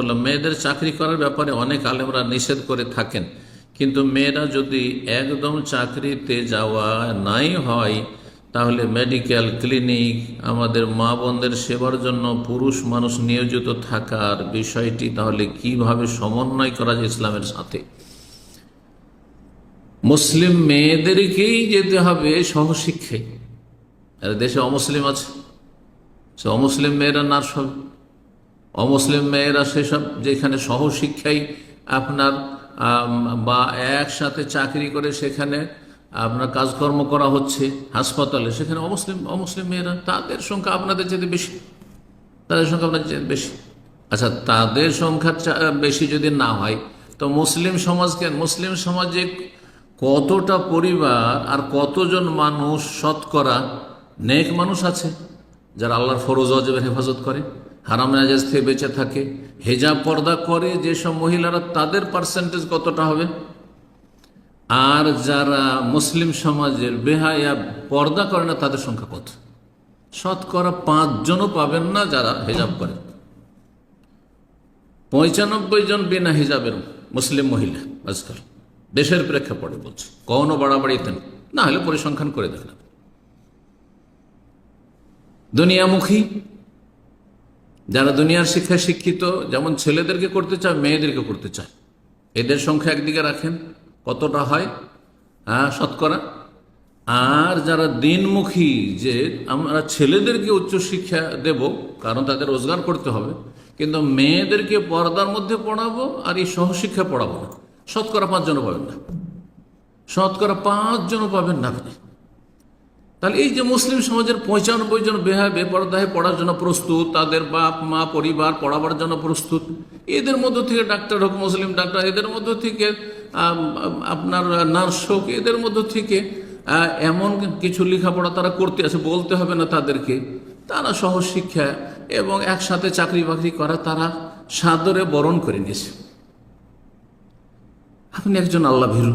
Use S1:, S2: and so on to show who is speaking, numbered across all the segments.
S1: রহমতুল্লাহ, মেয়েদের চাকরি করার ব্যাপারে অনেক আলেমরা নিষেধ করে থাকেন। কিন্তু মেয়েরা যদি একদম চাকরিতে যাওয়া নাই হয়, তাহলে মেডিকেল ক্লিনিক, আমাদের মা বোনদের সেবার জন্য পুরুষ মানুষ নিয়োজিত থাকার বিষয়টি তাহলে কীভাবে সমন্বয় করা যায় ইসলামের সাথে? মুসলিম মেয়েদেরকেই যেতে হবে সহশিক্ষায়। আর দেশে অমুসলিম আছে? সে অমুসলিম মেয়েরা নার্স হবে। অমুসলিম মেয়েরা সেসব যেখানে সহশিক্ষাই আপনার বা একসাথে চাকরি করে সেখানে আপনার কাজকর্ম করা হচ্ছে হাসপাতালে, সেখানে অমুসলিম অমুসলিম মেয়েরা তাদের সংখ্যা আপনাদের যেতে বেশি। তাদের সংখ্যা আপনাদের যেতে বেশি। আচ্ছা তাদের সংখ্যা বেশি যদি না হয়, তো মুসলিম সমাজকে মুসলিম সমাজে কতটা পরিবার আর কতজন মানুষ শতকরা নেক মানুষ আছে, যারা আল্লাহর ফরোজ অজবের হেফাজত করে? হারাম নাজাজ থেকে বেঁচে থাকে। হেজাব পর্দা করে যেসব মহিলারা, তাদের পার্সেন্টেজ কতটা হবে? আর যারা মুসলিম সমাজের বেহায়া পর্দা করে না, তাদের সংখ্যা কত? শতকরা পাঁচজনও পাবেন না যারা হেজাব করে। পঁচানব্বই জন বিনা হিজাবের মুসলিম মহিলা আজকাল। দেশের প্রেক্ষাপটে বলছে, কখনো বাড়াবাড়িতে না। হলে পরিসংখ্যান করে দেখেন দুনিয়ামুখী যারা দুনিয়ার শিক্ষায় শিক্ষিত, যেমন ছেলেদেরকে করতে চায়, মেয়েদেরকে করতে চায়। এদের সংখ্যা একদিকে রাখেন। কতটা হয়? হ্যাঁ শতকরা? আর যারা দিনমুখী যে আমরা ছেলেদেরকে উচ্চশিক্ষা দেব, কারণ তাদের রোজগার করতে হবে, কিন্তু মেয়েদেরকে পর্দার মধ্যে পড়াবো আর এই সহশিক্ষা পড়াবো না। শতকরা পাঁচজনও পাবেন না। শতকরা পাঁচজনও পাবেন না আপনি। তাহলে এই যে মুসলিম সমাজের পঁচানব্বই জন বেহা, বেপরদাহে পড়ার জন্য প্রস্তুত, তাদের বাপ, মা, পরিবার পড়াবার জন্য প্রস্তুত, এদের মধ্য থেকে ডাক্তার হোক, মুসলিম ডাক্তার, এদের মধ্য থেকে আপনার নার্স হোক, এদের মধ্য থেকে এমন কিছু লেখাপড়া তারা করতে আছে, বলতে হবে না তাদেরকে। তারা সহজ শিক্ষা এবং একসাথে চাকরি বাকরি করা তারা সাদরে বরণ করে নিয়েছে। আপনি একজন আল্লাহ ভীরু।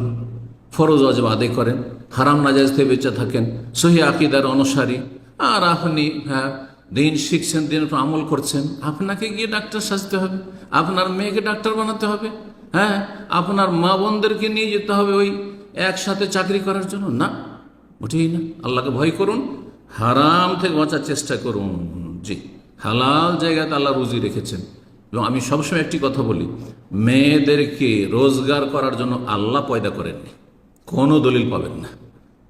S1: ফরজ অজব আদায় করেন, হারাম নাজাজ থেকে বেঁচে থাকেন, সহি আকিদার অনুসারী। আর আপনি হ্যাঁ দিন শিখছেন, দিন আমল করছেন, আপনাকে গিয়ে ডাক্তার সাজতে হবে, আপনার মেয়েকে ডাক্তার বানাতে হবে হ্যাঁ আপনার মা বোনদেরকে নিয়ে যেতে হবে ওই একসাথে চাকরি করার জন্য? না ওঠেই না। আল্লাহকে ভয় করুন, হারাম থেকে বাঁচার চেষ্টা করুন। জি, হালাল জায়গাতে আল্লাহ রুজি রেখেছেন। এবং আমি সবসময় একটি কথা বলি, মেয়েদেরকে রোজগার করার জন্য আল্লাহ পয়দা করেননি। কোনো দলিল পাবেন না।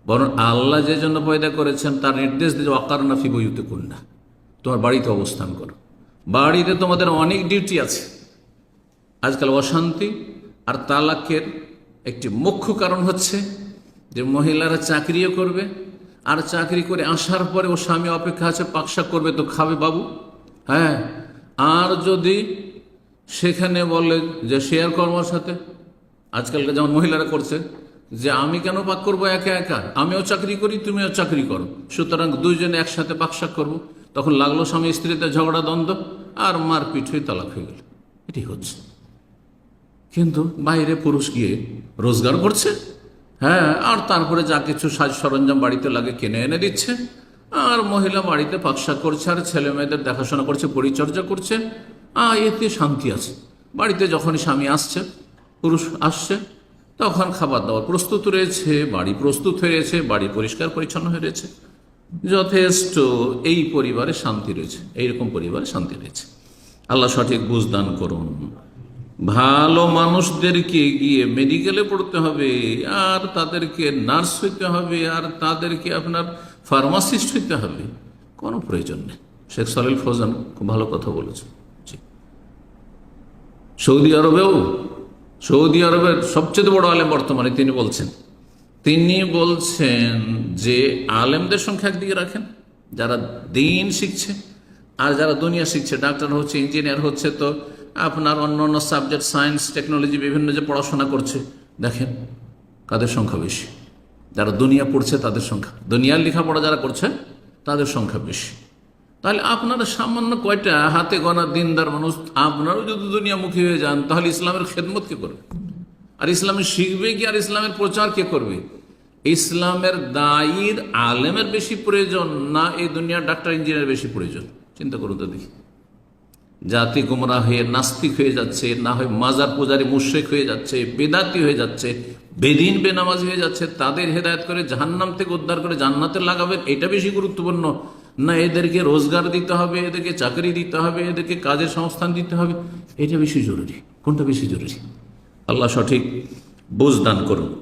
S1: বরং আল্লাহ যে জন্য পয়দা করেছেন, তার নির্দেশ দিয়ে অকার নাফি বইতে কন্যা তোমার বাড়িতে অবস্থান করো। বাড়িতে তোমাদের অনেক ডিউটি আছে। আজকাল অশান্তি আর তালাকের একটি মুখ্য কারণ হচ্ছে যে মহিলারা চাকরিও করবে, আর চাকরি করে আসার পরে ও স্বামী অপেক্ষা আছে পাকশা করবে, তো খাবে বাবু। হ্যাঁ আর যদি সেখানে বলে যে শেয়ার কর্মর সাথে আজকালকে যেমন মহিলারা করছে যে আমি কেন পাক করব একা একা? আমিও চাকরি করি, তুমিও চাকরি করো। সুতরাং দুইজনে একসাথে পাকশাক করব। তখন লাগল স্বামী স্ত্রীতে ঝগড়া, দ্বন্দ্ব, আর মারপিট হয়ে তালাক হয়ে গেল। এটি হচ্ছে। কিন্তু বাইরে পুরুষ গিয়ে রোজগার করছে। হ্যাঁ আর তারপরে যা কিছু সাজ সরঞ্জাম বাড়িতে লাগে কিনে এনে দিচ্ছে। আর মহিলা বাড়িতে পাকশা করছে, আর ছেলে মেয়েদের দেখাশোনা করছে, পরিচর্যা করছে। আর এতে শান্তি আছে। বাড়িতে যখনই স্বামী আসছে, পুরুষ আসছে তখন খাবার দাবার প্রস্তুত রয়েছে, বাড়ি প্রস্তুত হয়েছে, বাড়ি পরিষ্কার পরিচ্ছন্ন হয়ে রয়েছে। যথেষ্ট এই পরিবারে শান্তি রয়েছে, এইরকম পরিবারে শান্তি রয়েছে। আল্লাহ সঠিক বুঝদান করুন। ভালো মানুষদেরকে গিয়ে মেডিকেলে পড়তে হবে, আর তাদেরকে নার্স হইতে হবে, আর তাদেরকে আপনার ফার্মাসিস্ট হইতে হবে। কোনো প্রয়োজন নেই। শেখ সালিল ফৌজান খুব ভালো কথা বলেছে। সৌদি আরবেও সৌদি আরবের সবচেয়ে বড় আলেম বর্তমানে তিনি বলছেন তিনি বলছেন যে আলেমদের সংখ্যা একদিকে রাখেন, যারা দিন শিখছে আর যারা দুনিয়া শিখছে। ডাক্তার হচ্ছে, ইঞ্জিনিয়ার হচ্ছে তো, আপনার অন্য অন্য সাবজেক্ট, সায়েন্স, টেকনোলজি, বিভিন্ন যে পড়াশোনা করছে, দেখেন কাদের সংখ্যা বেশি। যারা দুনিয়া পড়ছে তাদের সংখ্যা, দুনিয়ার লেখাপড়া যারা করছে তাদের সংখ্যা বেশি। তাহলে আপনারা সামান্য কয়টা হাতে গনা দিনদার মানুষ, আপনারাও যদি দুনিয়ামুখী হয়ে যান, তাহলে ইসলামের খেদমত কে করবে? আর ইসলামের শিখবে কি, আর ইসলামের প্রচার কে করবে? ইসলামের দায়ীর আলেমের বেশি প্রয়োজন, না এই দুনিয়ার ডাক্তার ইঞ্জিনিয়ার বেশি প্রয়োজন? চিন্তা করুন তো দেখি। জাতি গুমরা হয়ে নাস্তিক হয়ে যাচ্ছে, না হয় মাজার পূজারি মুশেক হয়ে যাচ্ছে, বেদাতি হয়ে যাচ্ছে, বেদিন, বেনামাজ হয়ে যাচ্ছে, তাদের হেদায়ত করে জাহান্নাম থেকে উদ্ধার করে জান্নাতে লাগাবেন, এটা বেশি গুরুত্বপূর্ণ। না, এদেরকে রোজগার দিতে হবে, এদেরকে চাকরি দিতে হবে, এদেরকে কাজের সংস্থান দিতে হবে। এটা বেশি জরুরি। কোনটা বেশি জরুরি? আল্লাহ সঠিক বোঝ দান করুন।